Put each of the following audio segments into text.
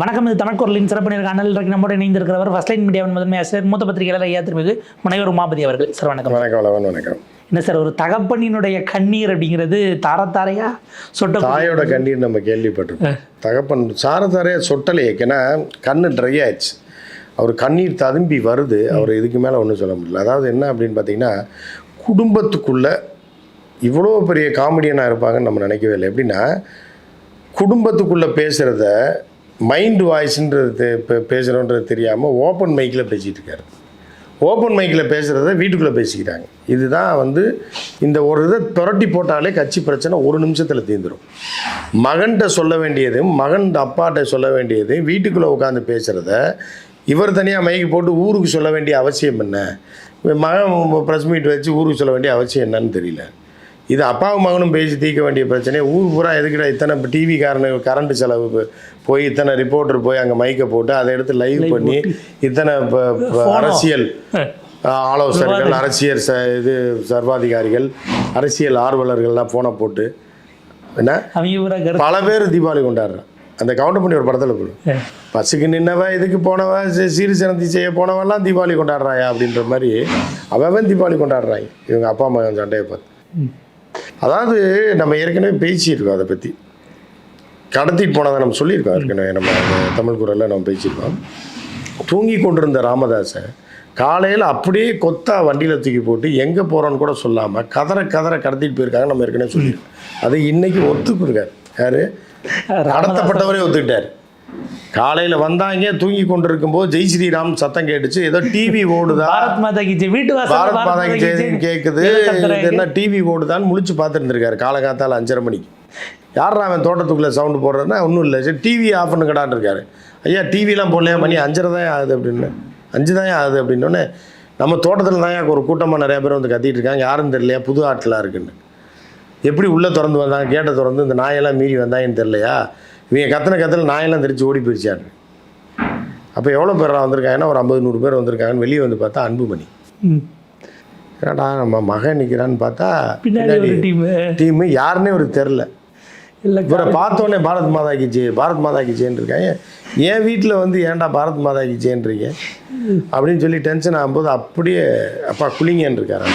வணக்கம் இது தமிழ்குரலின் சிறப்பு நேர்காணல் இன்றைக்கு நம்மோடு இணைந்திருக்கிறவர் ஃபர்ஸ்ட் லைன் மீடியாவின் முதன்மை ஆசிரியர் மூத்த பத்திரிகையாளர் ஐயா திருமிகு முனைவர் உமாபதி அவர்கள். சார் வணக்கம். வணக்கம் வணக்கம் என்ன சார் ஒரு தகப்பனினுடைய கண்ணீர் அப்படிங்கிறது தாரத்தாரையா? சொட்ட தாயோட கண்ணீர் நம்ம கேள்விப்பட்டிருக்கோம். தகப்பன் சாரதாரையா சொட்டலையே ஏன்னா கண்ணு ட்ரை ஆயிடுச்சு. அவர் கண்ணீர் ததும்பி வருது. அவர் இதுக்கு மேலே ஒன்றும் சொல்ல முடியல. அதாவது என்ன அப்படின்னு பார்த்தீங்கன்னா குடும்பத்துக்குள்ள இவ்வளோ பெரிய காமெடியனாக இருப்பாங்கன்னு நம்ம நினைக்கவே இல்லை. எப்படின்னா குடும்பத்துக்குள்ளே பேசுகிறத மைண்ட் வாய்ஸ்ன்றது இப்போ பேசுகிறோன்றது தெரியாமல் ஓப்பன் மைக்கில் பேசிகிட்டு இருக்காரு. ஓப்பன் மைக்கில் பேசுகிறத வீட்டுக்குள்ளே பேசிக்கிறாங்க. இதுதான் வந்து இந்த ஒரு இதை புரட்டி போட்டாலே கட்சி பிரச்சனை ஒரு நிமிஷத்தில் தீர்ந்துடும் மகன்கிட்ட சொல்ல வேண்டியதும் மகன் அப்பாட்ட சொல்ல வேண்டியதும் வீட்டுக்குள்ளே உட்காந்து பேசுகிறத இவர் தனியாக மைக்கு போட்டு ஊருக்கு சொல்ல வேண்டிய அவசியம் என்ன? மகன் ப்ரெஸ் மீட் வச்சு ஊருக்கு சொல்ல வேண்டிய அவசியம் என்னன்னு தெரியல. இது அப்பாவும் மகனும் பேசி தீர்க்க வேண்டிய பிரச்சனை. ஊர் பூரா எதுக்கிட்ட இத்தனை டிவி காரனு கரண்ட் செலவு போய் இத்தனை ரிப்போர்ட்டர் போய் அங்கே மைக்கை போட்டு அதை எடுத்து லைவ் பண்ணி இத்தனை அரசியல் ஆஹ், ஆலோசகர்கள் அரசியல் ச இது சர்வாதிகாரிகள் அரசியல் ஆர்வலர்கள்லாம் ஃபோனை போட்டு என்ன? பல பேர் தீபாவளி கொண்டாடுறான் அந்த கவுண்டர் பண்ணி ஒரு படத்தில் போடும் பஸ்ஸுக்கு நின்னவ இதுக்கு போனவ சி- சீர் சிறந்தி செய்ய போனவெல்லாம் தீபாவளி கொண்டாடுறாயா அப்படின்ற மாதிரி அவன் தீபாவளி கொண்டாடுறாங்க. இவங்க அப்பா அம்மா சண்டையை பார்த்து. அதாவது நம்ம ஏற்கனவே பேசியிருக்கோம் அதை பற்றி கடத்திட்டு போனதை நம்ம சொல்லியிருக்கோம் ஏற்கனவே நம்ம தமிழ் குரலில் நம்ம பேசியிருக்கோம். தூங்கி கொண்டிருந்த ராமதாஸை காலையில் அப்படியே கொத்தா வண்டியில் தூக்கி போட்டு எங்கே போகிறோன்னு கூட சொல்லாமல் கதற கதற கடத்திட்டு போயிருக்காங்க நம்ம ஏற்கனவே சொல்லியிருக்கோம். அது இன்னைக்கு ஒத்துக்கிருக்காரு யாரு? கடத்தப்பட்டவரே ஒத்துக்கிட்டார். காலையில் வந்தாங்க தூங்கி கொண்டிருக்கும் போது ஜெய் ஸ்ரீராம் சத்தம் கேட்டுச்சு. ஏதோ டிவி ஓடுதா? பாரத் மாதா கி வீட்டு பாரத் மாதா கி கேட்குது? இது என்ன டிவி ஓடுதான்னு முழிச்சு பார்த்துருந்துருக்காரு காலகாத்தால அஞ்சரை மணிக்கு. யாரா அவன் தோட்டத்துக்குள்ளே சவுண்டு போடுறதுன்னா ஒன்றும் இல்லை. சரி டிவி ஆஃப் பண்ணுங்கடான்னு இருக்காரு ஐயா டிவிலாம் போடலையா? மணி அஞ்சரை தான் ஆகுது அப்படின்னு. அஞ்சு தான் ஆகுது அப்படின்னோடனே நம்ம தோட்டத்தில் தான் ஒரு கூட்டமாக நிறைய பேர் வந்து கத்திட்டு இருக்காங்க. யாரும் தெரியலையா? புது ஆட்களாக இருக்குன்னு. எப்படி உள்ளே திறந்து வந்தாங்க? கேட்டை திறந்து இந்த நாயெல்லாம் மீறி வந்தாங்கன்னு தெரியலையா? இவங்க கத்தனை கத்தனை நாயெல்லாம் தெரிச்சு ஓடி போயிடுச்சாரு அப்போ எவ்வளோ பேர் வந்திருக்காங்கன்னா ஒரு ஐம்பது நூறு பேர் வந்திருக்காங்கன்னு வெளியே வந்து பார்த்தா அன்புமணி. என்னடா நம்ம மகன் நிற்கிறான்னு பார்த்தா பின்னாடி ஒரு டீம். டீமு யாருன்னே அவருக்கு தெரில இல்ல இவரை பார்த்தோன்னே பாரத் மாதா கி ஜெய் பாரத் மாதா கி ஜெயின்னு இருக்காங்க. என் வீட்டில் வந்து ஏன்டா பாரத் மாதா கி ஜெயின்றீங்க? அப்படின்னு சொல்லி டென்ஷன் ஆகும்போது அப்படியே அப்பா குளிங்கன்னு இருக்காரு.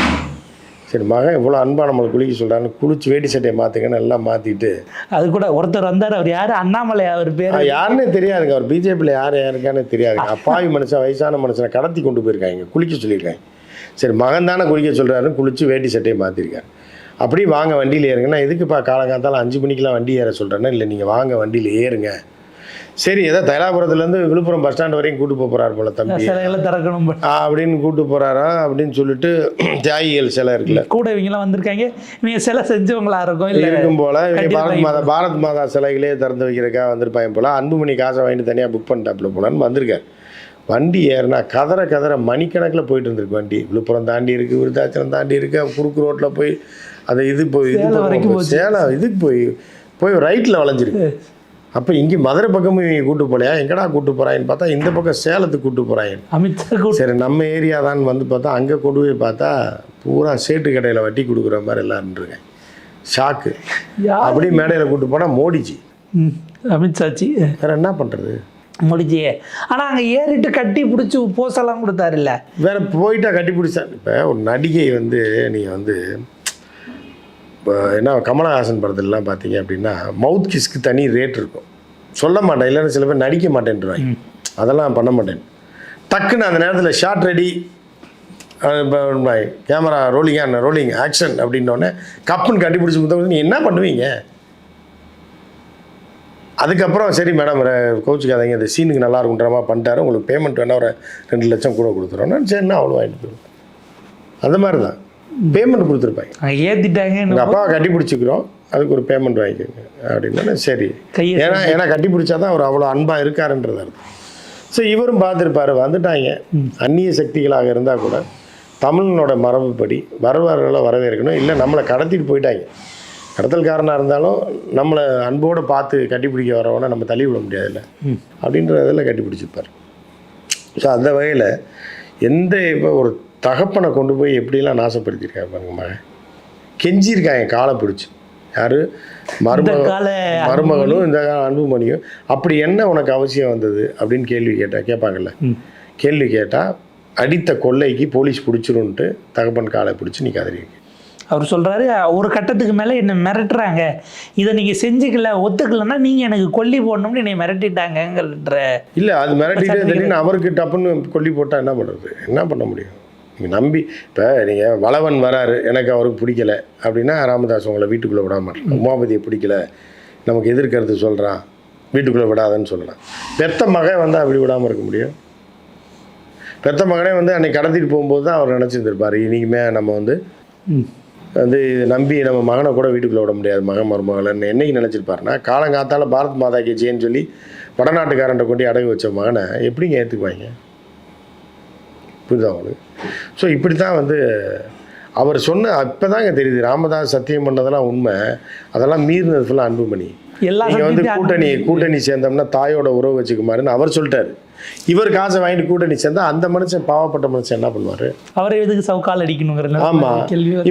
சரி மகன் இவ்வளோ அன்பா நம்மளை குளிக்க சொல்கிறான்னு குளிச்சு வேட்டி சட்டையை மாற்றுங்கன்னு எல்லாம் மாற்றிட்டு அது கூட ஒருத்தர் வந்தார் அவர் யாரு? அண்ணாமலை அவர் பேர். யாருன்னே தெரியாதுங்க. அவர் பிஜேபியில் யார் யாருக்கானே தெரியாதுங்க. அப்பாவி மனுஷன் வயசான மனுஷனை கடத்தி கொண்டு போயிருக்காங்க. குளிக்க சொல்லியிருக்காங்க. சரி மகன் தானே குளிக்க சொல்கிறாருன்னு குளிச்சு வேட்டி சட்டையை மாற்றிருக்காரு அப்படி வாங்க வண்டியில் ஏறுங்கன்னா எதுக்குப்பா காலங்காத்தால அஞ்சு மணிக்கெலாம் வண்டி ஏற சொல்கிறேன்னா இல்லை நீங்கள் வாங்க வண்டியில் ஏறுங்க. சரி ஏதோ தைலாபுரத்துலேருந்து விழுப்புரம் பஸ் ஸ்டாண்ட் வரைக்கும் கூட்டு போக போகிறார் போல தம்பி. சிலைகளை திறக்கணும் அப்படின்னு கூட்டு போகிறாரா அப்படின்னு சொல்லிட்டு தியாகிகள் சிலை இருக்குல்ல. கூட இவங்கெல்லாம் வந்திருக்காங்க. இவங்க சிலை செஞ்சவங்களா இருக்கும் இல்ல இருக்கும் போல. இவங்க பாரத் மாதா பாரத் மாதா சிலைகளே திறந்து வைக்கிறக்காக வந்திருப்பாங்க போல. அன்புமணி காசை வாங்கிட்டு தனியாக புக் பண்ணிட்டாப்புல போலான்னு வந்திருக்காரு. வண்டி ஏறினா கதற கதற மணிக்கணக்கில் போயிட்டு இருந்திருக்கு வண்டி. விழுப்புரம் தாண்டி இருக்கு விருத்தாச்சலம் தாண்டி இருக்கு குறுக்கு ரோட்டில் போய் அது இது போய் இது சேலம் இதுக்கு போய் போய் ரைட்டில் வளைஞ்சிருக்கு. அப்போ இங்கே மதுரை பக்கமும் இவங்க கூட்டு போலையா? எங்கடா கூட்டு போகிறாங்கன்னு பார்த்தா இந்த பக்கம் சேலத்துக்கு கூட்டு போகிறாங்க அமித்ஷா கூட சரி நம்ம ஏரியா தான் வந்து பார்த்தா அங்கே கொண்டு போய் பார்த்தா பூரா சேட்டு கடையில் வட்டி கொடுக்குற மாதிரி எல்லாரும் இருக்கேன் ஷாக்கு யார்? அப்படி மேடையில் கூட்டு போனால் மோடிஜி. ம், அமித்ஷாச்சி வேற என்ன பண்ணுறது முடிஞ்சியே ஆனா அங்க ஏறிட்டு கட்டி பிடிச்சி போஸெல்லாம் கொடுத்தாருல்ல. வேற போயிட்டா கட்டி பிடிச்சா இப்போ ஒரு நடிகை வந்து நீங்கள் வந்து இப்போ என்ன கமலஹாசன் படத்துலலாம் பார்த்தீங்க அப்படின்னா மவுத் கிஸ்க்கு தனி ரேட் இருக்கும். சொல்ல மாட்டேன் இல்லைன்னா சில பேர் நடிக்க மாட்டேன்றாங்க அதெல்லாம் பண்ண மாட்டேன். டக்குன்னு அந்த நேரத்தில் shot ready camera rolling on rolling action அப்படின்னோடனே கப்புன்னு கண்டுபிடிச்சி கொடுத்தவங்க நீ என்ன பண்ணுவீங்க? அதுக்கப்புறம் சரி மேடம் கோச்சுக்காதீங்க இந்த சீனுக்கு நல்லா இருக்குன்ற மாதிரி பண்ணிட்டாரு. உங்களுக்கு பேமெண்ட் வேணா ஒரு ரெண்டு லட்சம் கூட கொடுத்துருவோம். சரிண்ணா அவ்வளோ வாங்கிட்டு போயிடும் அந்த மாதிரி தான். பேமெண்ட் கொடுத்துருப்பாங்க. அங்க ஏத்திட்டாங்க உங்கள் அப்பாவை கட்டி பிடிச்சிக்கிறோம். அதுக்கு ஒரு பேமெண்ட் வாங்கிக்கோங்க. அப்படின்னா சரி. ஏன்னா ஏன்னா கட்டி பிடிச்சாதான் அவர் அவ்வளோ அன்பாக இருக்காருன்றது அர்த்தம். ஸோ இவரும் பார்த்துருப்பாரு வந்துட்டாங்க. அந்நிய சக்திகளாக இருந்தால் கூட தமிழனோட மரபுப்படி வரவர்களை வரவேற்கணும். இல்லை நம்மளை கடத்திட்டு போயிட்டாங்க. கடத்தல்காரனாக இருந்தாலும் நம்மளை அன்போடு பார்த்து கட்டிப்பிடிக்க வரவனை நம்ம தள்ளி விட முடியாதுல்ல. அப்படின்ற இதில் கட்டி பிடிச்சிருப்பார். ஸோ அந்த வகையில் எந்த இப்போ ஒரு தகப்பனை கொண்டு போய் எப்படிலாம் நாசப்படுத்தியிருக்காங்க பாருங்க மகன். கெஞ்சிருக்காங்க காலை பிடிச்சி. யாரு? மருமக கால மருமகனும் இந்த கால அன்புமணியும். அப்படி என்ன உனக்கு அவசியம் வந்தது அப்படின்னு கேள்வி கேட்டா கேட்பாங்கல்ல. கேள்வி கேட்டால் அடித்த கொள்ளைக்கு போலீஸ் பிடிச்சிருன்ட்டு தகப்பன் காலை பிடிச்சி நீ வைக்க. அவர் சொல்றாரு ஒரு கட்டத்துக்கு மேல என்ன மிரட்டுறாங்க. இதை நீங்க செஞ்சுக்கல ஒத்துக்கலன்னா நீங்க எனக்கு கொல்லி போடணும்னு என்னை மிரட்டிட்டாங்கன்ற இல்லை அது மிரட்டிட்டே அவருக்கு டப்புன்னு கொல்லி போட்டால் என்ன பண்ணுறது? என்ன பண்ண முடியும்? நம்பி இப்போ நீங்கள் வளவன் வராரு எனக்கு அவருக்கு பிடிக்கல. அப்படின்னா ராமதாஸ் உங்களை வீட்டுக்குள்ளே விட மாட்டேன். உமாபதியை பிடிக்கல. நமக்கு எதிர்க்கிறது சொல்கிறான் வீட்டுக்குள்ளே விடாதன்னு சொல்லலாம். பெத்த மகன் வந்து அப்படி விடாமல் இருக்க முடியும். பெத்த மகனே வந்து அன்னைக்கு கடத்திட்டு போகும்போது தான் அவர் நினச்சிருந்துருப்பார். இனிமே நம்ம வந்து. வந்து இது நம்பி நம்ம மகனை கூட வீட்டுக்குள்ளே விட முடியாது. மகன் மருமகளன்னு என்னைக்கு நினச்சிருப்பாருன்னா காலங்காத்தால பாரத் மாதா கே ஜெயின்னு சொல்லி வடநாட்டுக்காரன்ட்ட கொண்டு அடகு வச்ச மகனை எப்படிங்க ஏற்றுக்குவாங்க புரியுதா உங்களுக்கு? ஸோ இப்படி தான் வந்து அவர் சொன்ன இப்போ தாங்க தெரியுது ராமதாஸ் சத்தியம் பண்ணதெல்லாம் உண்மை. அதெல்லாம் மீறினது ஃபுல்லாக அன்புமணி எல்லா நீங்கள் வந்து கூட்டணி கூட்டணி சேர்ந்தோம்னா தாயோட உறவு வச்சுக்குமாருன்னு அவர் சொல்லிட்டாரு. இவர் காசை வாங்கிட்டு கூட்டணி சேர்ந்தா அந்த மனுஷன் பாவப்பட்ட மனுஷன் என்ன பண்ணுவார்? அவரை எதுக்கு சவுக்கால் அடிக்கணுங்கிற ஆமா.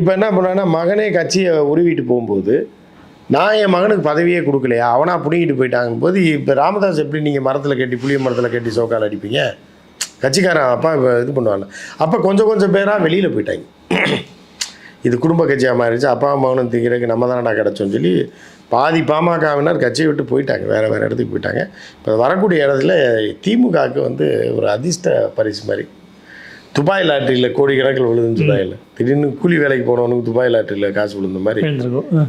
இப்போ என்ன பண்ணுவேன்னா மகனே கட்சியை உருவிட்டு போகும்போது நான் என் மகனுக்கு பதவியே கொடுக்கலையா? அவனா பிடிங்கிட்டு போயிட்டாங்க போது இப்போ ராமதாஸ் எப்படி நீங்கள் மரத்தில் கட்டி புளிய மரத்தில் கட்டி சோக்கால் அடிப்பீங்க? கட்சிக்காரன் அப்பா இப்போ இது பண்ணுவாங்க. அப்போ கொஞ்சம் கொஞ்சம் பேராக வெளியில் போயிட்டாங்க. இது குடும்ப கட்சியாக மாறிடுச்சு. அப்பா மகனும் திங்கிறதுக்கு நம்ம தானடா கிடச்சோன்னு சொல்லி பாதி பாமகவினர் கட்சியை விட்டு போயிட்டாங்க. வேறு வேறு இடத்துக்கு போயிட்டாங்க. இப்போ வரக்கூடிய இடத்துல திமுகவுக்கு வந்து ஒரு அதிர்ஷ்ட பரிசு மாதிரி. துபாய் லாட்டரியில் கோடிக்கணக்கில் விழுதுன்னு துபாயில் திடீர்னு கூலி வேலைக்கு போனவனுக்கு துபாய் லாட்டரியில் காசு விழுந்த மாதிரி.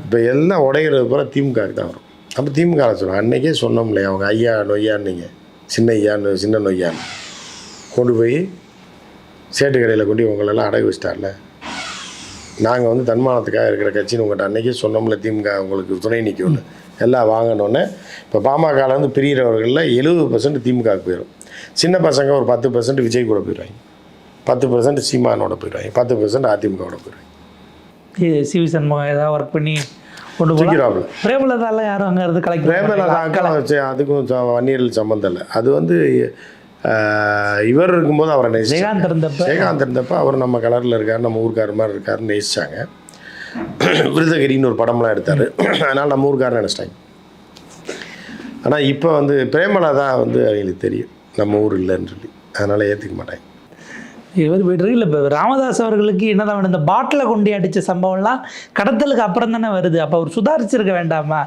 இப்போ எல்லாம் உடையிறது பூரா திமுகவுக்கு தான் வரும். அப்போ திமுக சொல்லுவோம் அன்னைக்கே சொன்னோம்லே அவங்க ஐயா நொய்யான்னீங்க சின்ன ஐயான்னு சின்ன நொய்யான்னு. கொண்டு போய் சேட்டு கடையில் கொண்டு போய் உங்களெல்லாம் அடகு வச்சிட்டார்ல? நாங்கள் வந்து தன்மானத்துக்காக இருக்கிற கட்சின்னு உங்கள்கிட்ட அன்னைக்கே சொன்னோம்ல திமுக உங்களுக்கு துணை நிற்கும்னு எல்லாம் வாங்கினோன்னே இப்போ பாமகவில் வந்து பிரிகிறவர்களில் எழுபது பர்சன்ட் திமுகவுக்கு போயிடும் சின்ன பசங்க ஒரு பத்து பர்சன்ட் விஜய் கூட போயிடுவாங்க. பத்து பர்சன்ட் சீமானோட போயிடுவாங்க. பத்து பர்சன்ட் அதிமுகவோட போயிடுவாங்க. சிவி சண்முகம் ஏதாவது ஒர்க் பண்ணி கொண்டு போகலாம் தூக்கிடுவாப்புல பிரேமலதால யாரும் அங்க இருந்து கலெக்ட் பிரேமலதாக்கும் சே- அதுக்கும் வன்னியர்கள் சம்மந்தம் இல்லை. அது வந்து இவர் இருக்கும்போது அவரை நேசிச்சாங்க. ஜெயகாந்த் இருந்தப்ப ஜெயகாந்த் இருந்தப்ப அவர் நம்ம கலரில் இருக்கார் நம்ம ஊர்க்கார மாதிரி இருக்காருன்னு நேசிச்சாங்க. விருதகிரின்னு ஒரு படம்லாம் எடுத்தார். அதனால் நம்ம ஊருக்காரன்னு நினச்சிட்டாங்க. ஆனால் இப்போ வந்து பிரேமலதா வந்து அவங்களுக்கு தெரியும். நம்ம ஊர் இல்லைன்னு சொல்லி. அதனால் ஏற்றுக்க மாட்டாங்க. இவர் இல்லை இப்போ ராமதாஸ் அவர்களுக்கு என்னதான் இந்த பாட்டிலை கொண்டு அடிச்ச சம்பவம்லாம் கடத்தலுக்கு அப்புறம் தானே வருது. அப்போ அவர் சுதாரிச்சிருக்க வேண்டாமா?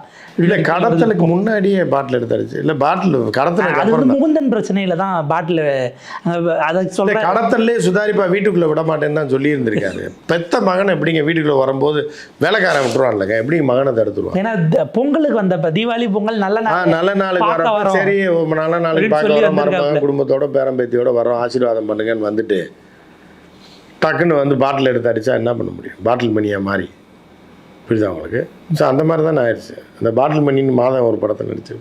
இல்லை கடத்தலுக்கு முன்னாடியே பாட்டில் எடுத்தாச்சு இல்லை பாட்டில் கடத்தலுக்கு அது வந்து முகுந்தன் பிரச்சனையில தான் பாட்டில் அதை சொல்ற கடத்தல்லே சுதாரிப்பா வீட்டுக்குள்ள விட மாட்டேன்னு தான் சொல்லி இருந்திருக்காரு பெத்த மகனை எப்படிங்க வீட்டுக்குள்ள வரும்போது வேலைக்காரன் விட்டுருவான்லங்க? எப்படி மகனை தடுத்துருவான்? ஏன்னா பொங்கலுக்கு வந்தப்ப தீபாவளி பொங்கல் நல்ல நாள். நல்ல நாளுக்கு வரோம். சரி நல்ல நாளைக்கு பார்க்க சொல்லி வரோம். குடும்பத்தோட பேரம்பேத்தியோட வரோம். ஆசீர்வாதம் பண்ணுங்கன்னு வந்துட்டு டக்குன்னு வந்து பாட்டில் எடுத்து அடிச்சா என்ன பண்ண முடியும்? பாட்டில் மணியா மாறி. புரியுதா உங்களுக்கு? ஸோ அந்த மாதிரி தான் ஆயிடுச்சு. அந்த பாட்டில் மணின்னு மாதம் ஒரு படத்தை நடிச்சு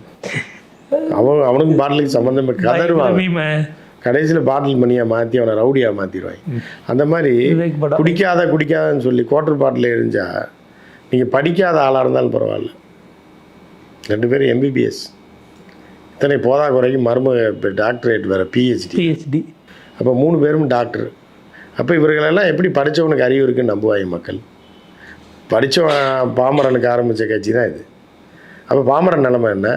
அவன் அவனுக்கும் பாட்டிலுக்கு சம்மந்தம் கதருவான் கடைசியில் பாட்டில் மணியாக மாற்றி அவனை ரவுடியாக மாற்றிடுவாங்க அந்த மாதிரி குடிக்காத குடிக்காதன்னு சொல்லி குவார்டர் பாட்டில் எரிஞ்சா நீங்கள் படிக்காத ஆளாக இருந்தாலும் பரவாயில்ல. ரெண்டு பேரும் எம்பிபிஎஸ் இத்தனை போதா குறைக்கு மருமக டாக்டரேட் வேறு பிஹெச்டி பிஹெச்டி அப்போ மூணு பேரும் டாக்டர் அப்போ இவர்களெல்லாம் எப்படி படித்தவனுக்கு அறிவு இருக்குன்னு நம்புவாங்க மக்கள்? படித்தவன் பாமரனுக்கு ஆரம்பித்த கட்சி தான் இது. அப்போ பாமரன் நிலமை என்ன?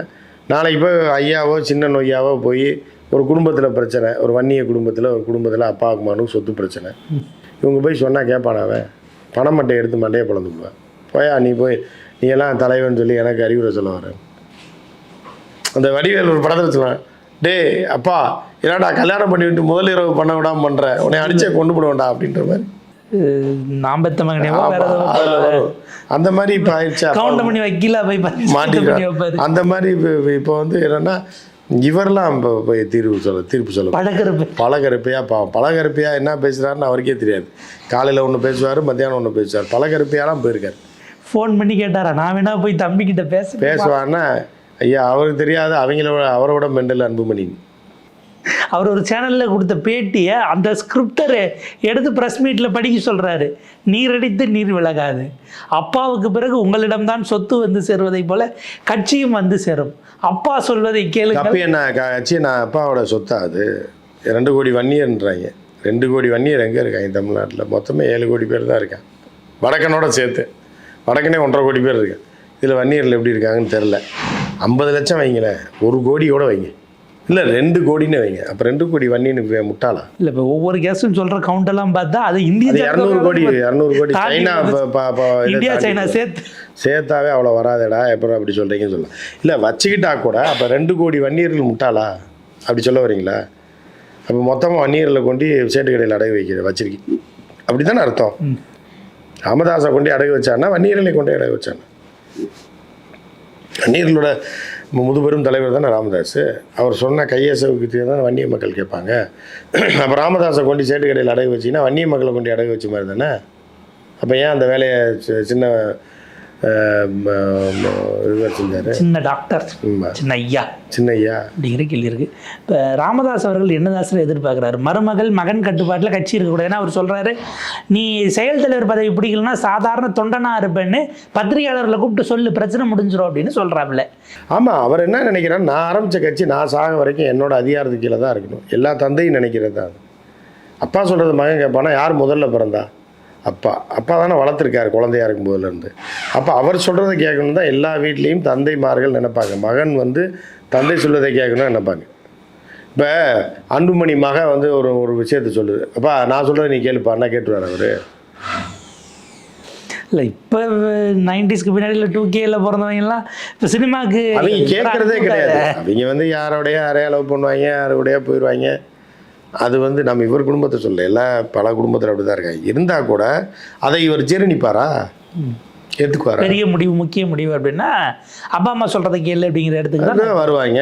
நாளைக்கு போய் ஐயாவோ சின்ன நொய்யாவோ போய் ஒரு குடும்பத்தில் பிரச்சனை ஒரு வன்னிய குடும்பத்தில் ஒரு குடும்பத்தில் அப்பாவுக்கு மகனுக்கு சொத்து பிரச்சனை. இவங்க போய் சொன்னால் கேட்பான் அவன்? பணம் மட்டை எடுத்து மண்டையை பிளந்து போவேன் போயா நீ போய் நீ எல்லாம் தலைவன் சொல்லி எனக்கு அறிவுரை சொல்ல வரேன் அந்த வடிவேல் ஒரு படத்தில் சொல்லுவான் டேய் அப்பா என்னடா கல்யாணம் பண்ணி விட்டு முதல் இரவு பண்ண விடாம பண்ற? உன்னை அடிச்சே கொண்டு போடுவேன்டா அப்படின்ற மாதிரி. நான் பெத்த. அந்த மாதிரி இப்போ ஆயிடுச்சு பண்ணி வைக்கல போய் அந்த மாதிரி இப்போ வந்து என்னன்னா இவரெல்லாம் இப்போ போய் தீர்வு சொல்ல தீர்ப்பு சொல்ல பழகிறப்பு பழகருப்பையா பாவம் பழகருப்பையா என்ன பேசுறாருன்னு அவருக்கே தெரியாது. காலையில் ஒன்று பேசுவார் மத்தியானம் ஒன்று பேசுவார். பழகருப்பையாலாம் போயிருக்காரு. ஃபோன் பண்ணி கேட்டாரா? நான் வேணா போய் தம்பி கிட்ட பேச பேசுவார்னா ஐயா அவருக்கு தெரியாது அவங்களோட அவரோட மெண்டல் அன்புமணி. அவர் ஒரு சேனலில் கொடுத்த பேட்டியை அந்த ஸ்கிரிப்டரை எடுத்து ப்ரெஸ் மீட்டில் படிக்க சொல்கிறாரு நீர் அடித்து நீர் விலகாது. அப்பாவுக்கு பிறகு உங்களிடம்தான் சொத்து வந்து சேருவதைப் போல கட்சியும் வந்து சேரும். அப்பா சொல்வதை கேளுங்கள். அப்போ என்ன கட்சி நான் அப்பாவோட சொத்தா அது? ரெண்டு கோடி வன்னியர்ன்றாங்க. ரெண்டு கோடி வன்னியர் எங்கே இருக்காங்க தமிழ்நாட்டில்? மொத்தமே ஏழு கோடி பேர் தான் இருக்கான் வடக்கனோட சேர்த்து. வடக்கனே ஒன்றரை கோடி பேர் இருக்கேன் இதில் வன்னியரில் எப்படி இருக்காங்கன்னு தெரில ஐம்பது லட்சம் வைங்களேன். ஒரு கோடியோட வைங்க. இல்லை ரெண்டு கோடின்னு வைங்க. அப்போ ரெண்டு கோடி வன்னியனு முட்டாளா? இல்ல இப்ப ஒவ்வொரு கேஸும் சொல்ற கவுண்ட் எல்லாம் பார்த்தா அது இந்திய இரநூறு கோடி இரநூறு கோடி. சைனா வந்து- ப- ப- ப- இதை இந்தியா சைனா. சேர்த்து. சேர்த்தாவே அவ்வளோ வராதேடா எப்பறம் அப்படி சொல்கிறீங்கன்னு சொல்லலாம். இல்லை வச்சுக்கிட்டா கூட அப்போ ரெண்டு கோடி வன்னியர்கள் முட்டாளா? அப்படி சொல்ல வரீங்களா? அப்போ மொத்தமாக வன்னியரில் கொண்டு சேட்டு கடையில் அடகு வைக்கிற வச்சிருக்கீங்க அப்படி தானே அர்த்தம். ராமதாஸை கொண்டு அடகு வச்சான்னா வன்னியர்களை கொண்டு அடகு வச்சானா வன்னியர்களோட முதுபெரும் தலைவர் தானே ராமதாஸ் அவர் சொன்ன கையசவுக்கு தான் வன்னிய மக்கள் கேட்பாங்க. அப்போ ராமதாஸை கொண்டு சேட்டு கடையில் அடகு வச்சிங்கன்னா வன்னிய மக்களை கொண்டு அடகு வச்ச மாதிரி தானே? அப்போ ஏன் அந்த வேலையை சி- சின்ன இவர் செஞ்சார் சின்ன டாக்டர். சின்ன ஐயா சின்ன ஐயா அப்படிங்கிற கேள்வி இருக்கு. இப்போ ராமதாஸ் அவர்கள் என்னதாசரை எதிர்பார்க்குறாரு? மருமகள் மகன் கட்டுப்பாட்டில் கட்சி இருக்கக்கூடாது. ஏன்னா அவர் சொல்றாரு நீ செயல் தலைவர் பதவி பிடிக்கலன்னா சாதாரண தொண்டனா இருப்பேன்னு பத்திரிகையாளர்களை கூப்பிட்டு சொல்லு பிரச்சனை முடிஞ்சிடும் அப்படின்னு சொல்றாப்புல. ஆமாம் அவர் என்ன நினைக்கிறார்? நான் ஆரம்பித்த கட்சி நான் சாக வரைக்கும் என்னோட அதிகாரத்துக்கு கீழே தான் இருக்கணும். எல்லா தந்தையும் நினைக்கிறது தான். அப்பா சொல்கிறது மகன் கேட்பானா யார் முதல்ல பிறந்தா? அப்பா அப்பா தானே வளர்த்துருக்காரு குழந்தையா இருக்கும் போதுலேருந்து அப்போ அவர் சொல்கிறத கேட்கணும் தான் எல்லா வீட்லேயும் தந்தைமார்கள் நினைப்பாங்க. மகன் வந்து தந்தை சொல்வதை கேட்கணும்னு நினைப்பாங்க. இப்போ அன்புமணி மக வந்து ஒரு ஒரு விஷயத்த சொல்லுது. அப்பா நான் சொல்கிறத நீ கேளுப்பான்னா கேட்டுருவார் அவர். இல்லை இப்போ நைன்டிஸ்க்கு பின்னாடி இல்லை டூ கேல பிறந்தவங்க எல்லாம் இப்போ சினிமாக்கு அவங்க கேட்குறதே கிடையாது. அவங்க வந்து யாரோடைய யாரையா லவ் பண்ணுவாங்க யாரோடைய போயிடுவாங்க அது வந்து நம்ம இவர் குடும்பத்தை சொல்ல எல்லா பல குடும்பத்தில் அப்படி தான் இருக்காங்க. இருந்தால் கூட அதை இவர் ஜீரணிப்பாரா? ஏற்றுக்குவாரா பெரிய முடிவு முக்கிய முடிவு அப்படின்னா அப்பா அம்மா சொல்றதை கேளு அப்படிங்கிற இடத்துக்கு தான் வருவாங்க.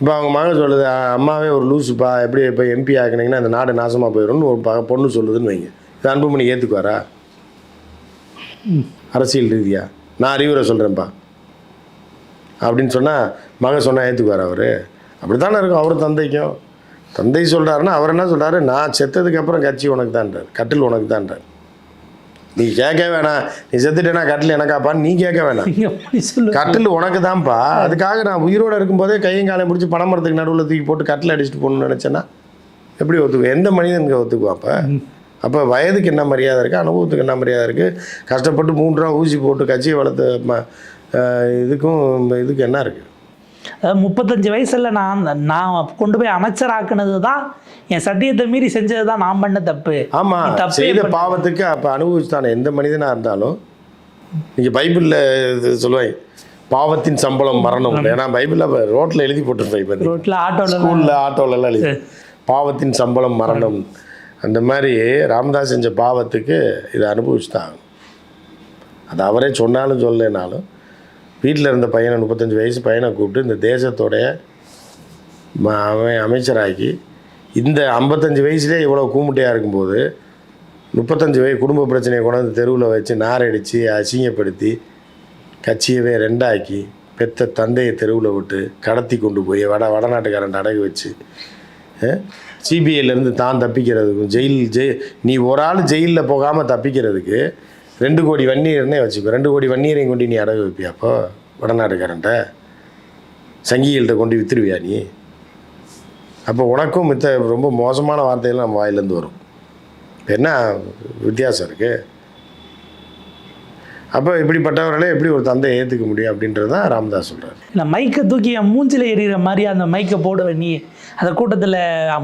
இப்போ அவங்க மகன் சொல்லுது "அ, அம்மாவே ஒரு லூசுப்பா எப்படி இப்போ எம்பி ஆக்குனீங்கன்னா அந்த நாடு நாசமாக போயிடும்னு ஒரு பொண்ணு சொல்லுதுன்னு வைங்க. இது அன்புமணி ஏற்றுக்குவாரா அரசியல் ரீதியா. நான் அறிவுரை சொல்கிறேன்ப்பா அப்படின்னு சொன்னால் மகன் சொன்னால் ஏற்றுக்குவார் அவர்? அப்படி தானே இருக்கும் அவர் தந்தைக்கும். தந்தை சொல்கிறாருன்னா அவர் என்ன சொல்கிறாரு நான் செத்ததுக்கு அப்புறம் கட்சி உனக்கு தான்றார் கட்டில் உனக்கு தான்றார் நீ கேட்க வேணாம். நீ செத்துட்டேனா கட்டில் எனக்காப்பான்னு நீ கேட்க வேணாம். கட்டில் உனக்கு தான்ப்பா அதுக்காக நான் உயிரோட இருக்கும்போதே கையும் காலையும் பிடிச்சி பனைமரத்துக்கு நடுவில் தூக்கி போட்டு கட்டில் அடிச்சுட்டு போகணும்னு நினச்சேன்னா எப்படி ஒத்துக்குவேன்? எந்த மனிதனுக்கு ஒத்துக்குவான் அப்போ? வயதுக்கு என்ன மரியாதை இருக்குது அனுபவத்துக்கு என்ன மரியாதை இருக்குது கஷ்டப்பட்டு மூன்று ரூபா ஊசி போட்டு கட்சியை வளர்த்து இதுக்கும் இதுக்கு என்ன இருக்குது முப்பத்தஞ்சு வயசுல நான் நான் கொண்டு போய் அமைச்சராக்குனது தான் என் சத்தியத்தை மீறி செஞ்சது தான் நான் பண்ண தப்பு. ஆமாம் செய்த பாவத்துக்கு அப்போ அனுபவிச்சுதானே எந்த மனிதனாக இருந்தாலும். நீங்கள் பைபிளில் இது சொல்லுவாங்க பாவத்தின் சம்பளம் மரணம். ஏன்னா பைபிளில் ரோட்டில் எழுதி போட்டிருப்பேன் இப்போ ரோட்ல ஆட்டோல ஸ்கூலில் ஆட்டோலலாம் எழுதி. பாவத்தின் சம்பளம் மரணம். அந்த மாதிரி ராமதாஸ் செஞ்ச பாவத்துக்கு இதை அனுபவிச்சு தான் ஆகணும். அது அவரே சொன்னாலும் சொல்லலைனாலும் வீட்டில் இருந்த பையனை முப்பத்தஞ்சு வயசு பையனை கூப்பிட்டு இந்த தேசத்தோடைய அமை அமைச்சராக்கி இந்த ஐம்பத்தஞ்சு வயசுலேயே இவ்வளோ கூமுட்டையாக இருக்கும்போது முப்பத்தஞ்சு வயசு குடும்ப பிரச்சனையை கொண்டாந்து தெருவில் வச்சு நாரடித்து அசிங்கப்படுத்தி கட்சியவே ரெண்டாக்கி பெத்த தந்தையை தெருவில் விட்டு கடத்தி கொண்டு போய் வட வடநாட்டுக்காரன் அடகு வச்சு சிபிஐலேருந்து தான் தப்பிக்கிறதுக்கும் ஜெயில் ஜெய் நீ ஒரு ஆள் ஜெயிலில் போகாமல் தப்பிக்கிறதுக்கு ரெண்டு கோடி வன்னீர்னே வச்சுக்கோ. ரெண்டு கோடி வன்னியரையும் கொண்டு நீ அடகு வைப்பியா அப்போ? வடநாட்டுக்காரன்ட்ட. சங்கிகள்கிட்ட கொண்டு வித்துருவியா நீ? அப்போ உனக்கும் மித்த ரொம்ப மோசமான வார்த்தைகள் நம்ம வாயிலேருந்து வரும். என்ன வித்தியாசம் இருக்குது அப்போ இப்படிப்பட்டவர்களே எப்படி ஒரு தந்தை ஏற்றுக்க முடியும் அப்படின்றது தான் ராமதாஸ் சொல்கிறார் இந்த மைக்கை தூக்கி என் மூஞ்சில எறிகிற மாதிரி அந்த மைக்கை போடுவ நீ? அந்த கூட்டத்தில்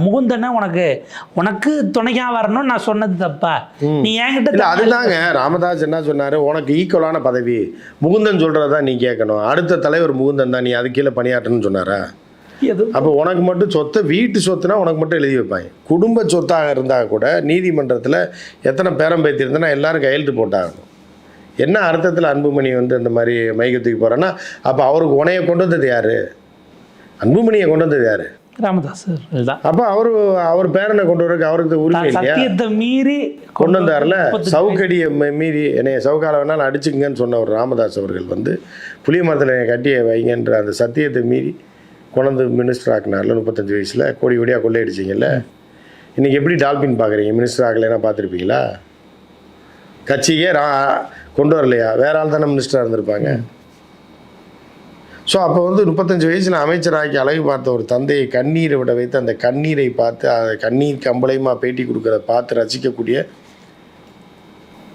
முகுந்தன உனக்கு உனக்கு துணைக்கா வரணும்னு நான் சொன்னது தப்பா? நீ என்கிட்ட அதுதாங்க. ராமதாஸ் என்ன சொன்னார்? உனக்கு ஈக்குவலான பதவி. முகுந்தன் சொல்கிறதா நீ கேட்கணும் அடுத்த தலைவர் முகுந்தன் தான். நீ அது கீழே பணியாற்றணும்னு சொன்னாரா? எது? அப்போ உனக்கு மட்டும் சொத்தை வீட்டு சொத்துனா உனக்கு மட்டும் எழுதி வைப்பாங்க. குடும்ப சொத்தாக இருந்தால் கூட நீதிமன்றத்தில் எத்தனை பேரம் பேத்தி எல்லாரும் கையெழுத்து போட்டாகணும். என்ன அர்த்தத்தில் அன்புமணி வந்து அந்த மாதிரி மையத்துக்கு போகிறேன்னா அப்போ அவருக்கு உனைய கொண்டு வந்தது யார்? அன்புமணியை கொண்டு வந்தது யார்? ராமதாஸ் இதுதான் அப்போ அவர் அவர் பேரனை கொண்டு வரக்கு அவருக்கு உரிமை நான் இல்லையா? சத்தியத்தை மீறி கொண்டு வந்தார்ல? சவுக்கடியை மீறி என்னைய சவுக்கால வேணாலும் அடிச்சுங்கன்னு சொன்ன ஒரு ராமதாஸ் அவர்கள் வந்து புளிய மரத்தில் என்னை கட்டிய வைங்கன்ற அந்த சத்தியத்தை மீறி கொண்டு மினிஸ்டர் ஆக்குனார்ல முப்பத்தஞ்சு வயசில் கோடி கோடியாக கொள்ளையடிச்சிங்கல்ல? இன்றைக்கி எப்படி டால்பின் பார்க்குறீங்க மினிஸ்டர் ஆகலைன்னா பார்த்துருப்பீங்களா? கட்சிக்கே ரா கொண்டு வரலையா? வேற ஆள் தானே மினிஸ்டராக இருந்திருப்பாங்க. ஸோ அப்போ வந்து முப்பத்தஞ்சு வயசில் அமைச்சராக்கி அழகு பார்த்த ஒரு தந்தையை கண்ணீரை விட வைத்து அந்த கண்ணீரை பார்த்து அதை கண்ணீர் கம்பளையுமா பேட்டி கொடுக்கறத பார்த்து ரசிக்கக்கூடிய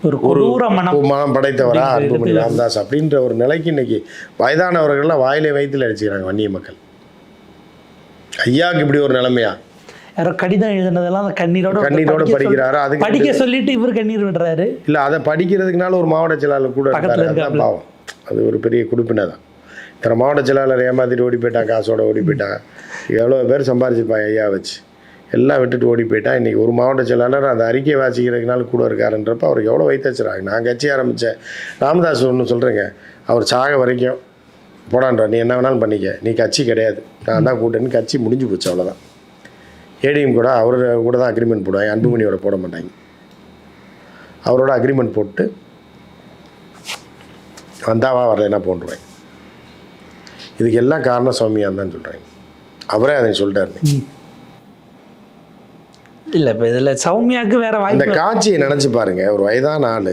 ஒரு மனம். படைத்தவரா அன்புமணி ராமதாஸ் அப்படின்ற ஒரு நிலைக்கு இன்னைக்கு வயதானவர்கள்லாம் வாயிலே வயிற்றுல அடிச்சுக்கிறாங்க வன்னிய மக்கள். ஐயாவுக்கு இப்படி ஒரு நிலைமையா? யாரோ கடிதம் எழுதுனதெல்லாம் அந்த கண்ணீரோட கண்ணீரோட படிக்கிறாரு. அதுக்கு படிக்க சொல்லிட்டு இவர் கண்ணீர் விடுறாரு. இல்ல அதை படிக்கிறதுக்குனால ஒரு மாவட்ட செயலாளர் கூட. பாவம். அது ஒரு பெரிய குடுப்பினை தான் இத்தனை மாவட்ட செயலாளர் ஏமாத்திட்டு ஓடி போயிட்டான் காசோட ஓடி போயிட்டான் எவ்வளோ பேர் சம்பாரிச்சிருப்பாங்க ஐயா வச்சு. எல்லாம் விட்டுட்டு ஓடி போயிட்டான் இன்றைக்கி ஒரு மாவட்ட செயலாளர் அந்த அறிக்கை வாசிக்கிறதுனால கூட இருக்காருன்றப்ப அவருக்கு எவ்வளோ வைத்து வச்சுறாங்க நான் கட்சி ஆரம்பித்தேன் ராமதாஸ் ஒன்று சொல்கிறேங்க அவர் சாக வரைக்கும் போடான்றா நீ என்ன வேணாலும் பண்ணிக்க. நீ கட்சி கிடையாது. நான் தான் கூப்பிட்டேன்னு கட்சி முடிஞ்சு போச்சு அவ்வளோதான் ஏடிஎம் கூட அவர் கூட தான் அக்ரிமெண்ட் போடுவாங்க. அன்புமணியோட போட மாட்டாங்க. அவரோட அக்ரிமெண்ட் போட்டு வந்தாவா வரலைன்னா போன்றுவேன். இதுக்கு எல்லாம் காரணம் சௌமியான் தான் சொல்கிறாங்க அவரே அதை சொல்லிட்டாரு இல்ல இப்ப இதுல சௌமியாக்கு வேற வாய்ப்பு காட்சியை நினச்சி பாருங்க. ஒரு வயதான ஆள்.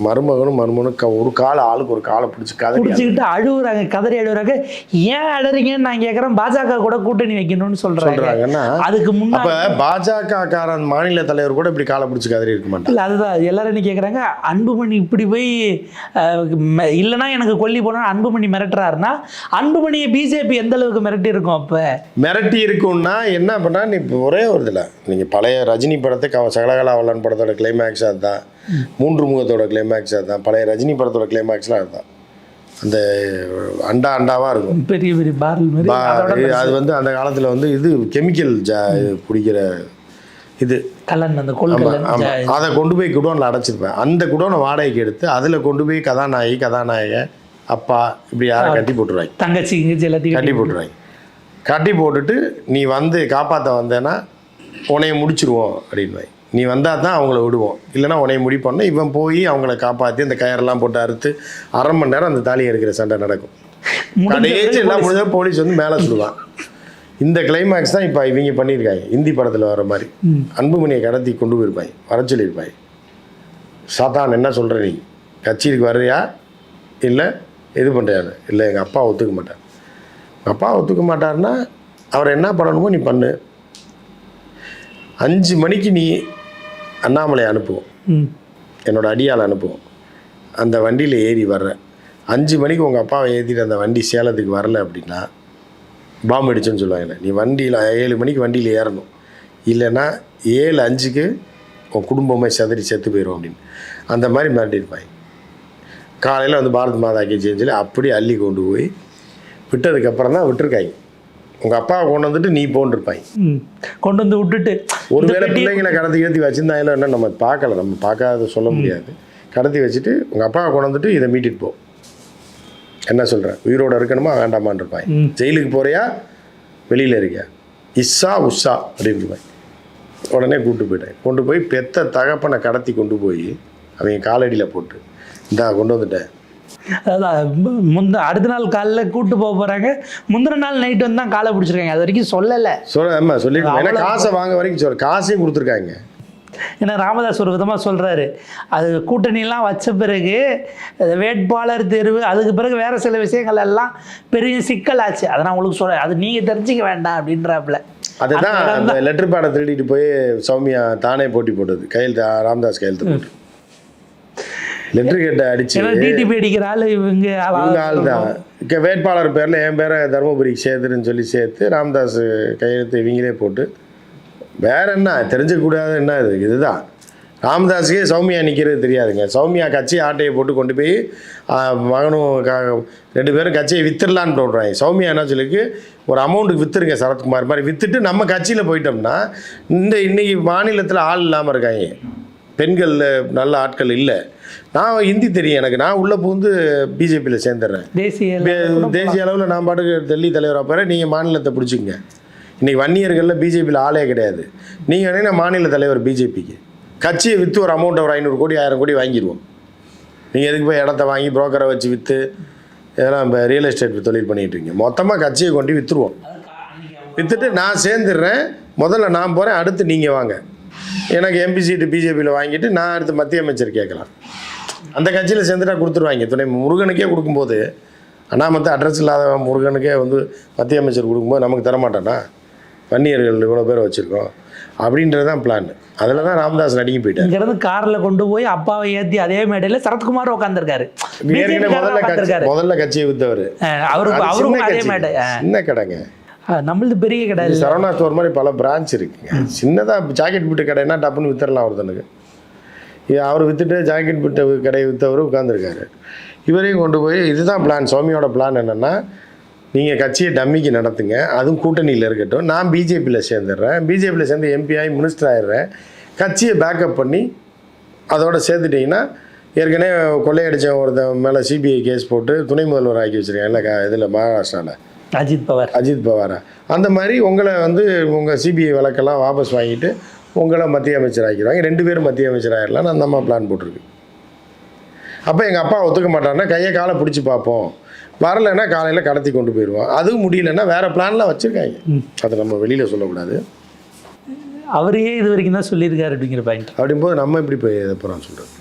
மருமகனும் மருமகனும் க- ஒரு கால ஆளுக்கு ஒரு காலை பிடிச்சி கதறி குடிச்சுக்கிட்டு அழுகுறாங்க கதறி அழுகுறாங்க. ஏன் அழறீங்கன்னு நான் கேக்குறேன். பாஜக கூட கூட்டணி வைக்கணும்னு சொல்கிறாங்கன்னா அதுக்கு முன்னாடி அப்போ பாஜக காரன் மாநில தலைவர் கூட இப்படி காலை பிடிச்சி கதறி இருக்க மாட்டாங்க இல்ல அதுதான். எல்லாரும் என்ன கேக்குறாங்க அன்புமணி இப்படி போய் இல்லைன்னா எனக்கு கொல்லி போனா அன்புமணி மிரட்டுறாருன்னா அன்புமணியை பிஜேபி எந்த அளவுக்கு மிரட்டி இருக்கும் அப்ப? மிரட்டி இருக்கும்னா என்ன பண்ணா நீ ஒரே ஒரு இதில் நீங்கள் பழைய ரஜினி படத்துக்கு அவன் சகலகலாவலன் படத்தோட கிளைமேக்ஸ் அதுதான். மூன்று முகத்தோட கிளைமேக்ஸ் அதுதான். பழைய ரஜினி படத்தோட கிளைமேக்ஸ்லாம் அதுதான். அந்த அண்டா அண்டாவாக இருக்கும். பெரிய பெரிய பாரல் அது வந்து அந்த காலத்தில் வந்து இது கெமிக்கல் ஜா பிடிக்கிற இது. கலன் அந்த அதை கொண்டு போய் குடோனில் அடைச்சிருப்பேன். அந்த குடோனை வாடகைக்கு எடுத்து அதில் கொண்டு போய் கதாநாயகி கதாநாயகன் அப்பா இப்படி யாரை கட்டி போட்டுருவாங்க? தங்கச்சி எல்லாத்தையும் கட்டி போட்டுருவாங்க. கட்டி போட்டுட்டு நீ வந்து காப்பாற்ற வந்தேன்னா உன்னைய முடிச்சிருவோம் அப்படின்வாய் நீ வந்தால் தான் அவங்கள விடுவோம். இல்லைன்னா உன்னைய முடிப்போம்னா இவன் போய் அவங்கள காப்பாற்றி அந்த கயரெல்லாம் போட்டு அறுத்து அரை மணி நேரம் அந்த தாலி எடுக்கிற சண்டை நடக்கும். கடைசி எல்லாம் முடிஞ்சா போலீஸ் வந்து மேலே சொல்லுவான். இந்த கிளைமேக்ஸ் தான் இப்போ இவங்க பண்ணியிருக்காங்க. இந்தி படத்தில் வர மாதிரி. அன்புமணியை கடத்தி கொண்டு போயிருப்பாங்க வர சொல்லியிருப்பாங்க சாத்தான் என்ன சொல்கிற நீ? கட்சிக்கு வர்றியா? இல்லை இது பண்ணுறியாரு இல்லை எங்கள் அப்பா ஒத்துக்க மாட்டார். உங்கள் அப்பா ஒத்துக்க மாட்டாருன்னா அவர் என்ன பண்ணணுமோ நீ பண்ணு. அஞ்சு மணிக்கு நீ அண்ணாமலை அனுப்புவோம். என்னோட அடியால் அனுப்புவோம். அந்த வண்டியில் ஏறி வர்ற அஞ்சு மணிக்கு உங்கள் அப்பாவை ஏற்றிட்டு அந்த வண்டி சேலத்துக்கு வரல அப்படின்னா பாம்பு அடிச்சேன்னு சொல்லுவாங்க நீ வண்டியில் ஏழு மணிக்கு வண்டியில் ஏறணும். இல்லைன்னா ஏழு அஞ்சுக்கு உன் குடும்பமே செதறி செத்து போயிடும் அப்படின்னு. அந்த மாதிரி மிரட்டியிருப்பாங்க. காலையில் வந்து பாரத் மாதா கி ஜெயின்னு சொல்லி அப்படி அள்ளி கொண்டு போய் விட்டதுக்கப்புறம் தான் விட்டுருக்காங்க. உங்கள் அப்பாவை கொண்டு வந்துட்டு நீ போன்றிருப்பாங்க ம். கொண்டு வந்து விட்டுட்டு ஒருவேளை பிள்ளைங்களை கடத்தி ஏற்றி வச்சிருந்தாங்களோ என்ன நம்ம பார்க்கல நம்ம பார்க்காத சொல்ல முடியாது. கடத்தி வச்சுட்டு உங்கள் அப்பாவை கொண்டு வந்துட்டு இதை மீட்டிட்டு போ. என்ன சொல்கிறேன் உயிரோட இருக்கணுமா வேண்டாமான்னு இருப்பாங்க ம். ஜெயிலுக்கு போறியா? வெளியில் இருக்கியா? இஸ்ஸா உஷா அப்படின்னு உடனே கூட்டு போயிட்டேன் கொண்டு போய் பெத்த தகப்பனை கடத்தி கொண்டு போய் அவங்க காலடியில் போட்டு இந்தா கொண்டு வந்துட்டேன் அதாவது முந்த அடுத்த நாள் காலைல கூட்டு போக போறாங்க. முந்தின நாள் நைட் வந்து தான் காலை பிடிச்சிருக்காங்க. அது வரைக்கும் சொல்லலை. சொல்ல ஆமாம் சொல்லிட்டு காசை வாங்க வரைக்கும் சொல்ல காசையும் கொடுத்துருக்காங்க. ஏன்னா ராமதாஸ் ஒரு விதமாக சொல்கிறாரு அது கூட்டணிலாம் வச்ச பிறகு வேட்பாளர் தேர்வு அதுக்கு பிறகு வேறு சில விஷயங்கள் எல்லாம் பெரிய சிக்கலாச்சு அதை நான் உங்களுக்கு சொல்கிறேன் அது நீங்கள் தெரிஞ்சிக்க வேண்டாம் அப்படின்றாப்புல. அதுதான் அந்த லெட்டர் பேடை திருடிட்டு போய் சௌமியா தானே போட்டி போட்டது. கையெழுத்து ராமதாஸ் கையெழுத்து போட்டு. லெட்டர் கேட்ட அடிச்சு. டிடிபி அடிக்கிற ஆள் இவங்க ஆள் தான். இங்க வேட்பாளர் பேரில் என் பேரை தருமபுரிக்கு சேர்த்துருன்னு சொல்லி சேர்த்து ராமதாஸ் கையெழுத்து இவங்களே போட்டு. வேற என்ன? தெரிஞ்சக்கூடாது என்ன இது? இதுதான். ராமதாஸுக்கே சௌமியா நிற்கிறது தெரியாதுங்க. சௌமியா கட்சி ஆட்டையை போட்டு கொண்டு போய் மகனும் ரெண்டு பேரும் கட்சியை வித்துடலான்னு போடுறாங்க. சௌமியா என்ன சொல்லிருக்கு? ஒரு அமௌண்ட்டுக்கு வித்துருங்க சரத்குமார். மாதிரி வித்துட்டு நம்ம கட்சியில் போயிட்டோம்னா இந்த இன்னைக்கு மாநிலத்தில் ஆள் இல்லாமல் இருக்காங்க. பெண்கள் நல்ல ஆட்கள் இல்லை. நான் ஹிந்தி தெரியும் எனக்கு. நான் உள்ளே புகுந்து பிஜேபியில் சேர்ந்துடுறேன் தேசிய தேசிய அளவில் நான் பாட்டுக்கு டெல்லி தலைவராக போகிறேன் நீங்கள் மாநிலத்தை பிடிச்சிங்க இன்றைக்கி வன்னியர்களில் பிஜேபியில் ஆளே கிடையாது. நீங்கள் வேணா மாநில தலைவர் பிஜேபிக்கு. கட்சியை விற்று ஒரு அமௌண்ட் ஒரு ஐநூறு கோடி ஆயிரம் கோடி வாங்கிடுவோம் நீங்கள் எதுக்கு போய் இடத்த வாங்கி புரோக்கரை வச்சு விற்று இதெல்லாம் இப்போ ரியல் எஸ்டேட் தொழில் பண்ணிட்டு இருக்கீங்க. மொத்தமாக கட்சியை கொண்டு விற்றுருவோம் விற்றுட்டு நான் சேர்ந்துடுறேன் முதல்ல நான் போகிறேன் அடுத்து நீங்கள் வாங்க. எனக்கு எம்பி சீட்டு பிஜேபியில் வாங்கிட்டு நான் அடுத்து மத்திய அமைச்சர் கேட்கலாம். அந்த கட்சியில் சேர்ந்துட்டா கொடுத்துருவாங்க. துணை முருகனுக்கே கொடுக்கும்போது அண்ணாமத்தை அட்ரஸ் இல்லாத முருகனுக்கே வந்து மத்திய அமைச்சர் கொடுக்கும்போது நமக்கு தரமாட்டானா? வன்னியர்கள் இவ்வளோ பேர் வச்சுருக்கோம். அப்படின்றது தான் பிளான் அதில் தான் ராமதாஸ் நடிக்க போயிட்டார். இங்கிருந்து கார்ல கொண்டு போய் அப்பாவை ஏத்தி அதே மேடையில சரத்குமார் உட்காந்துருக்காரு முதல்ல கட்சி முதல்ல கட்சியை வித்தவர். அவருக்கு சின்ன அதே. மேடை சின்ன கடைங்க. நம்மளது பெரிய கடை இல்ல. சரவணா ஸ்டோர் மாதிரி பல பிரான்ச் இருக்குங்க. சின்னதாக ஜாக்கெட் பிட்டு கடைன்னா டப்புன்னு வித்துடலாம் ஒருத்தனுக்கு இது அவர் வித்துட்டு ஜாக்கெட் பிட்டு கடையை விற்றவர் உட்காந்துருக்காரு இவரையும் கொண்டு போய் இதுதான் பிளான் சுவாமியோட பிளான் என்னென்னா நீங்கள் கட்சியை டம்மிக்கு நடத்துங்க. அதுவும் கூட்டணியில் இருக்கட்டும். நான் பிஜேபியில் சேர்ந்துடுறேன். பிஜேபியில் சேர்ந்து எம்பி ஆகி மினிஸ்டர் ஆயிடுறேன். கட்சியை பேக்கப் பண்ணி அதோட சேர்த்துட்டிங்கன்னா ஏற்கனவே கொள்ளையடிச்ச ஒருத்தன் மேலே சிபிஐ கேஸ் போட்டு துணை முதல்வர் ஆக்கி வச்சுருக்கேன் இல்லை இதில் மகாராஷ்டிராவில் அஜித் பவார். அஜித் பவாரா? அந்த மாதிரி உங்களை வந்து உங்கள் சிபிஐ வழக்கெல்லாம் வாபஸ் வாங்கிட்டு உங்களை மத்திய அமைச்சர் ஆக்கிடுவாங்க ரெண்டு பேரும் மத்திய அமைச்சர் ஆகிடலாம் அந்த அம்மா பிளான் போட்டிருக்கு. அப்போ எங்கள் அப்பா ஒத்துக்க மாட்டாருன்னா கையை காலை பிடிச்சி பார்ப்போம். வரலைன்னா காலையில் கடத்தி கொண்டு போயிடுவோம் அதுவும் முடியலன்னா வேறு பிளான்லாம் வச்சுருக்காங்க. அதை நம்ம வெளியில் சொல்லக்கூடாது. அவரையே இது வரைக்கும் தான் சொல்லியிருக்காரு அப்படிங்கிற பாயிண்ட் அப்படிங்கும்போது நம்ம எப்படி போய் எதை போகிறோம் சொல்கிறது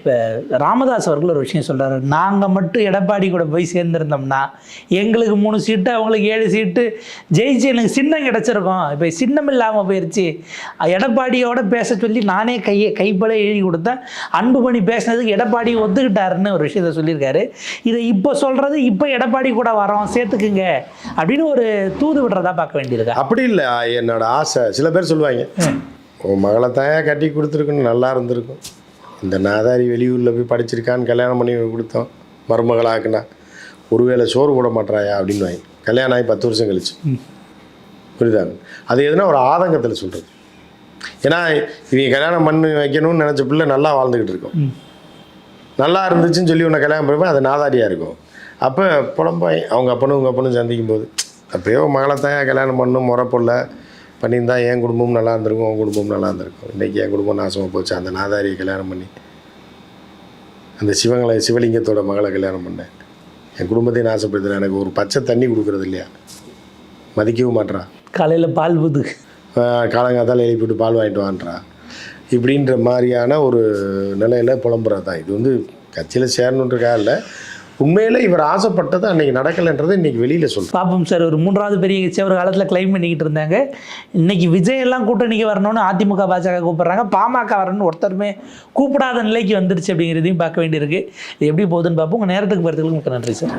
இப்போ ராமதாஸ் அவர்கள் ஒரு விஷயம் சொல்றாரு. நாங்கள் மட்டும் எடப்பாடி கூட போய் சேர்ந்துருந்தோம்னா எங்களுக்கு மூணு சீட்டு அவங்களுக்கு ஏழு சீட்டு ஜெயிச்சு எனக்கு சின்னம் கிடச்சிருக்கும். இப்போ சின்னம் இல்லாமல் போயிடுச்சு எடப்பாடியோட பேச சொல்லி நானே கையை கைப்பட எழுதி கொடுத்தேன். அன்பு பண்ணி பேசினதுக்கு எடப்பாடி ஒத்துக்கிட்டாருன்னு ஒரு விஷயத்த சொல்லியிருக்காரு. இதை இப்போ சொல்கிறது இப்போ எடப்பாடி கூட வரோம் சேர்த்துக்குங்க அப்படின்னு ஒரு தூது விடுறதா பார்க்க வேண்டியிருக்கா. அப்படி இல்லை. என்னோட ஆசை. சில பேர் சொல்லுவாங்க உன் மகளை தான் கட்டி கொடுத்துருக்கணும் நல்லா இருந்திருக்கும். இந்த நாதாரி வெளியூரில் போய் படிச்சிருக்கான்னு கல்யாணம் பண்ணி கொடுத்தோம். மருமகளாக்குனா. ஒருவேளை சோறு போட மாட்றாயா அப்படின்னு வாங்கி கல்யாணம் ஆகி பத்து வருஷம் கழிச்சு. புரியுதாங்க அது எதுனா ஒரு ஆதங்கத்தில் சொல்கிறது ஏன்னா இவங்க கல்யாணம் பண்ணி வைக்கணும்னு நினச்ச பிள்ளை நல்லா வாழ்ந்துக்கிட்டு இருக்கும். நல்லா இருந்துச்சுன்னு சொல்லி உன்னை கல்யாணம் பண்ணும்போது அது நாதாரியாக இருக்கும். அப்போ புலம்பாய் அவங்க அப்பனும் உங்கள் அப்பனும் சந்திக்கும் போது அப்போயோ மகளை தான் கல்யாணம் பண்ணணும் முறை பொருளை பண்ணியிருந்தா என் குடும்பமும் நல்லா இருந்திருக்கும் உன் குடும்பமும் நல்லா இருந்திருக்கும். இன்றைக்கி என் குடும்பம் நாசமாக போச்சு. அந்த நாதாரியை கல்யாணம் பண்ணி அந்த சிவங்களை சிவலிங்கத்தோட மகளை கல்யாணம் பண்ணேன். என் குடும்பத்தையும் நாசப்படுத்தினேன் எனக்கு ஒரு பச்சை தண்ணி கொடுக்குறது இல்லையா? மதிக்கவும் மாட்றா. காலையில் பால் புது காலங்காத்தால் எழுப்பிட்டு பால் வாங்கிட்டு வான்றா. இப்படின்ற மாதிரியான ஒரு நிலையில் புலம்புறது தான். இது வந்து கட்சியில் சேரணுன்றக்கா இல்லை. உண்மையில் இவர் ஆசைப்பட்டது அன்றைக்கி நடக்கலைன்றது இன்றைக்கி வெளியில் சொல்கிறேன் பாப்போம் சார் ஒரு மூன்றாவது பெரிய கட்சி ஒரு காலத்தில் கிளைம் பண்ணிக்கிட்டு இருந்தாங்க. இன்னைக்கு விஜய் எல்லாம் கூட்டணிக்கு வரணும்னு அதிமுக பாஜக கூப்பிடுறாங்க. பாமக வரணும்னு ஒருத்தருமே கூப்பிடாத நிலைக்கு வந்துருச்சு அப்படிங்கிறதையும் பார்க்க வேண்டியிருக்கு. இது எப்படி போகுதுன்னு பார்ப்போம் உங்கள் நேரத்துக்கு போகிறதுக்கு மிக்க நன்றி சார்.